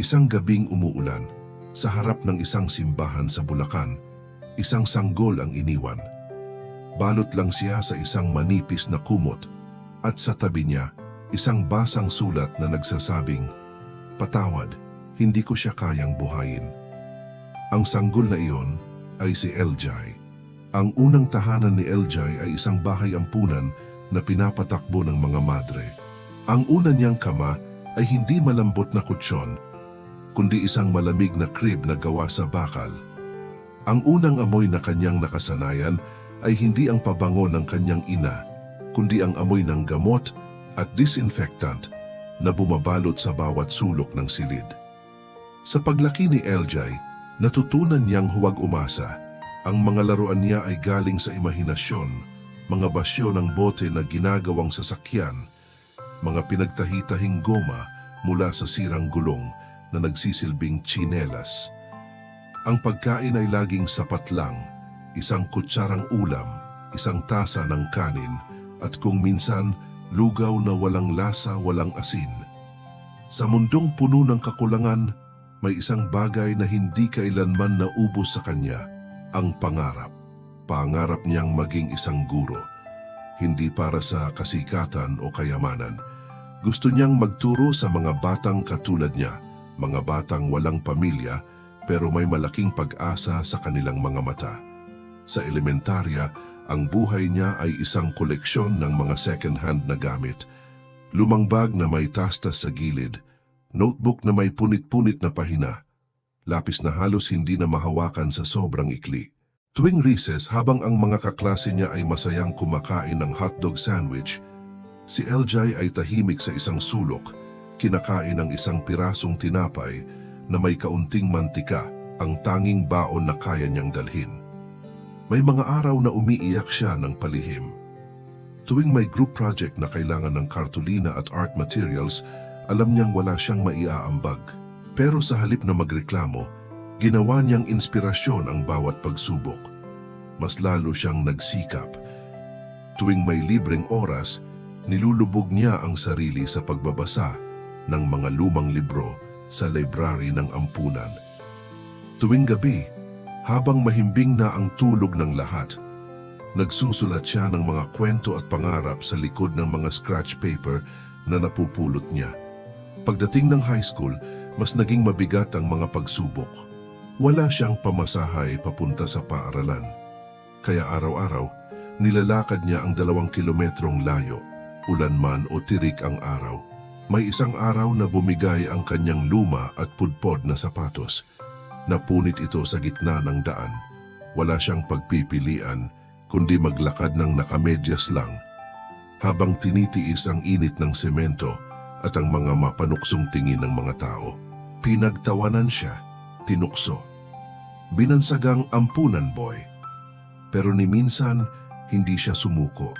Isang gabing umuulan, sa harap ng isang simbahan sa Bulacan, isang sanggol ang iniwan. Balot lang siya sa isang manipis na kumot at sa tabi niya, isang basang sulat na nagsasabing, Patawad, hindi ko siya kayang buhayin. Ang sanggol na iyon ay si Eljay. Ang unang tahanan ni Eljay ay isang bahay ampunan na pinapatakbo ng mga madre. Ang una niyang kama ay hindi malambot na kutsyon, kundi isang malamig na crib na gawa sa bakal. Ang unang amoy na kanyang nakasanayan ay hindi ang pabango ng kanyang ina, kundi ang amoy ng gamot at disinfectant na bumabalot sa bawat sulok ng silid. Sa paglaki ni Eljay, natutunan niyang huwag umasa. Ang mga laruan niya ay galing sa imahinasyon, mga basyo ng bote na ginagawang sasakyan, mga pinagtahitahing goma mula sa sirang gulong na nagsisilbing tsinelas. Ang pagkain ay laging sapat lang, isang kutsarang ulam, isang tasa ng kanin, at kung minsan, lugaw na walang lasa, walang asin. Sa mundong puno ng kakulangan, may isang bagay na hindi kailanman naubos sa kanya, ang pangarap. Pangarap niyang maging isang guro, hindi para sa kasikatan o kayamanan. Gusto niyang magturo sa mga batang katulad niya, mga batang walang pamilya pero may malaking pag-asa sa kanilang mga mata. Sa elementarya, ang buhay niya ay isang koleksyon ng mga second-hand na gamit. Lumang bag na may tastas sa gilid, notebook na may punit-punit na pahina, lapis na halos hindi na mahawakan sa sobrang ikli. Tuwing recess habang ang mga kaklase niya ay masayang kumakain ng hotdog sandwich, si Eljay ay tahimik sa isang sulok, kinakain ng isang pirasong tinapay na may kaunting mantika, ang tanging baon na kaya niyang dalhin. May mga araw na umiiyak siya ng palihim. Tuwing may group project na kailangan ng kartulina at art materials, alam niyang wala siyang maiaambag. Pero sa halip na magreklamo, ginawa niyang inspirasyon ang bawat pagsubok. Mas lalo siyang nagsikap. Tuwing may libreng oras, nilulubog niya ang sarili sa pagbabasa ng mga lumang libro sa library ng ampunan. Tuwing gabi, habang mahimbing na ang tulog ng lahat, nagsusulat siya ng mga kwento at pangarap sa likod ng mga scratch paper na napupulot niya. Pagdating ng high school, mas naging mabigat ang mga pagsubok. Wala siyang pamasahay papunta sa paaralan. Kaya araw-araw, nilalakad niya ang dalawang kilometrong layo, ulan man o tirik ang araw. May isang araw na bumigay ang kanyang luma at pudpod na sapatos. Napunit ito sa gitna ng daan. Wala siyang pagpipilian, kundi maglakad ng nakamedyas lang. Habang tinitiis ang init ng semento at ang mga mapanuksong tingin ng mga tao, pinagtawanan siya, tinukso. Binansagang ampunan boy. Pero ni minsan, hindi siya sumuko.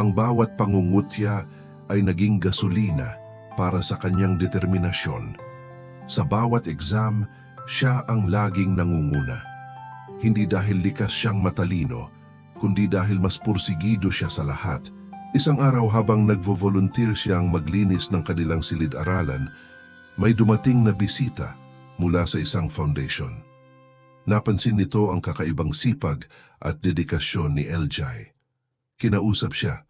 Ang bawat pangungutya ay naging gasolina para sa kanyang determinasyon. Sa bawat exam, siya ang laging nangunguna. Hindi dahil likas siyang matalino, kundi dahil mas pursigido siya sa lahat. Isang araw habang nagvo-volunteer siyang maglinis ng kanilang silid-aralan, may dumating na bisita mula sa isang foundation. Napansin nito ang kakaibang sipag at dedikasyon ni Eljay. Kinausap siya,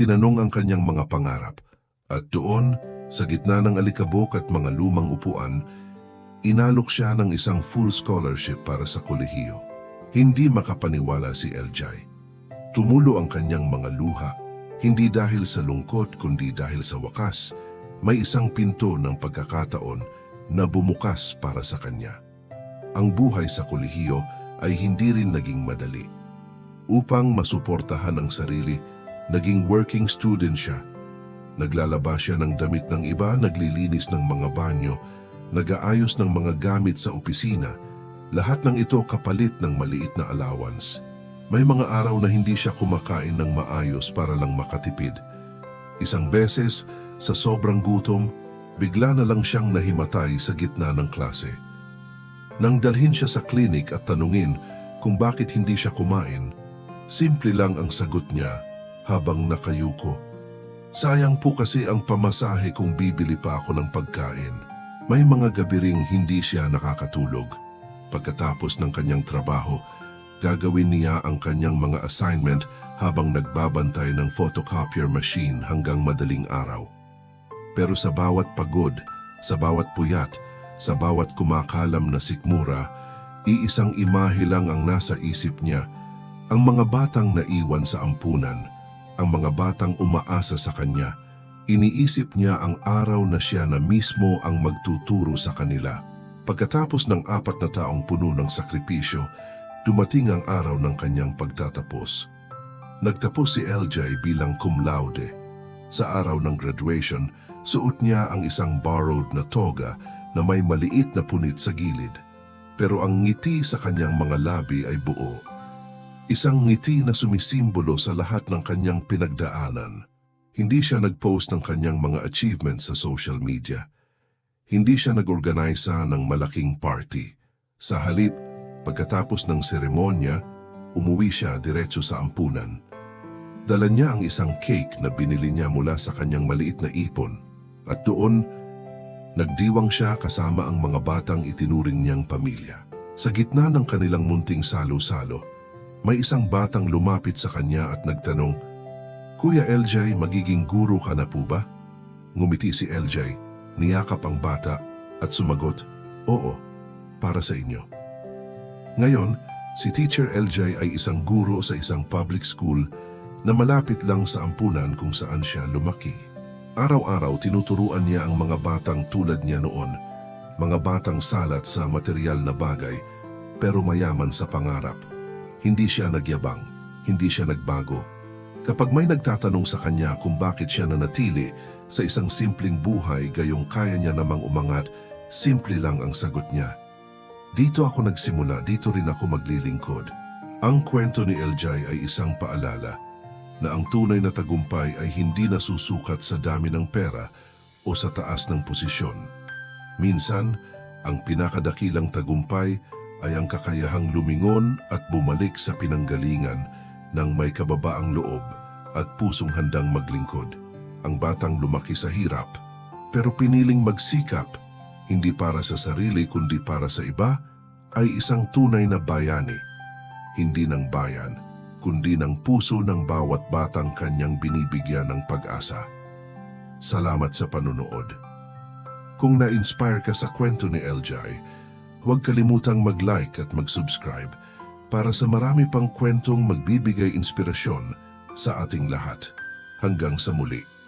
tinanong ang kanyang mga pangarap, at doon, sa gitna ng alikabok at mga lumang upuan, inalok siya ng isang full scholarship para sa kolehiyo. Hindi makapaniwala si Eljay. Tumulo ang kanyang mga luha, hindi dahil sa lungkot kundi dahil sa wakas, may isang pinto ng pagkakataon na bumukas para sa kanya. Ang buhay sa kolehiyo ay hindi rin naging madali. Upang masuportahan ang sarili, naging working student siya. Naglalaba siya ng damit ng iba, naglilinis ng mga banyo, nag-aayos ng mga gamit sa opisina, lahat ng ito kapalit ng maliit na allowance. May mga araw na hindi siya kumakain ng maayos para lang makatipid. Isang beses, sa sobrang gutom, bigla na lang siyang nahimatay sa gitna ng klase. Nang dalhin siya sa klinik at tanungin kung bakit hindi siya kumain, simple lang ang sagot niya habang nakayuko. Sayang po kasi ang pamasahe kung bibili pa ako ng pagkain. May mga gabi ring hindi siya nakakatulog. Pagkatapos ng kanyang trabaho, gagawin niya ang kanyang mga assignment habang nagbabantay ng photocopier machine hanggang madaling araw. Pero sa bawat pagod, sa bawat puyat, sa bawat kumakalam na sikmura, iisang imahe lang ang nasa isip niya, ang mga batang naiwan sa ampunan, ang mga batang umaasa sa kanya, iniisip niya ang araw na siya na mismo ang magtuturo sa kanila. Pagkatapos ng apat na taong puno ng sakripisyo, dumating ang araw ng kanyang pagtatapos. Nagtapos si LJ bilang cum laude. Sa araw ng graduation, suot niya ang isang borrowed na toga na may maliit na punit sa gilid. Pero ang ngiti sa kanyang mga labi ay buo. Isang ngiti na sumisimbolo sa lahat ng kanyang pinagdaanan. Hindi siya nag-post ng kanyang mga achievements sa social media. Hindi siya nag-organisa ng malaking party. Sa halip, pagkatapos ng seremonya, umuwi siya diretso sa ampunan. Dala niya ang isang cake na binili niya mula sa kanyang maliit na ipon. At doon, nagdiwang siya kasama ang mga batang itinuring niyang pamilya. Sa gitna ng kanilang munting salo-salo, may isang batang lumapit sa kanya at nagtanong, Kuya LJ, magiging guro ka na po ba? Ngumiti si LJ, niyakap ang bata at sumagot, Oo, para sa inyo. Ngayon, si Teacher LJ ay isang guro sa isang public school na malapit lang sa ampunan kung saan siya lumaki. Araw-araw tinuturuan niya ang mga batang tulad niya noon, mga batang salat sa material na bagay, pero mayaman sa pangarap. Hindi siya nagyabang, hindi siya nagbago. Kapag may nagtatanong sa kanya kung bakit siya nanatili sa isang simpleng buhay gayong kaya niya namang umangat, simple lang ang sagot niya. Dito ako nagsimula, dito rin ako maglilingkod. Ang kwento ni Eljay ay isang paalala na ang tunay na tagumpay ay hindi nasusukat sa dami ng pera o sa taas ng posisyon. Minsan, ang pinakadakilang tagumpay ay ang kakayahang lumingon at bumalik sa pinanggalingan ng may kababaang loob at pusong handang maglingkod. Ang batang lumaki sa hirap, pero piniling magsikap, hindi para sa sarili kundi para sa iba, ay isang tunay na bayani, hindi ng bayan, kundi ng puso ng bawat batang kanyang binibigyan ng pag-asa. Salamat sa panunood. Kung na-inspire ka sa kwento ni LJ, huwag kalimutang mag-like at mag-subscribe para sa marami pang kwentong magbibigay inspirasyon sa ating lahat. Hanggang sa muli.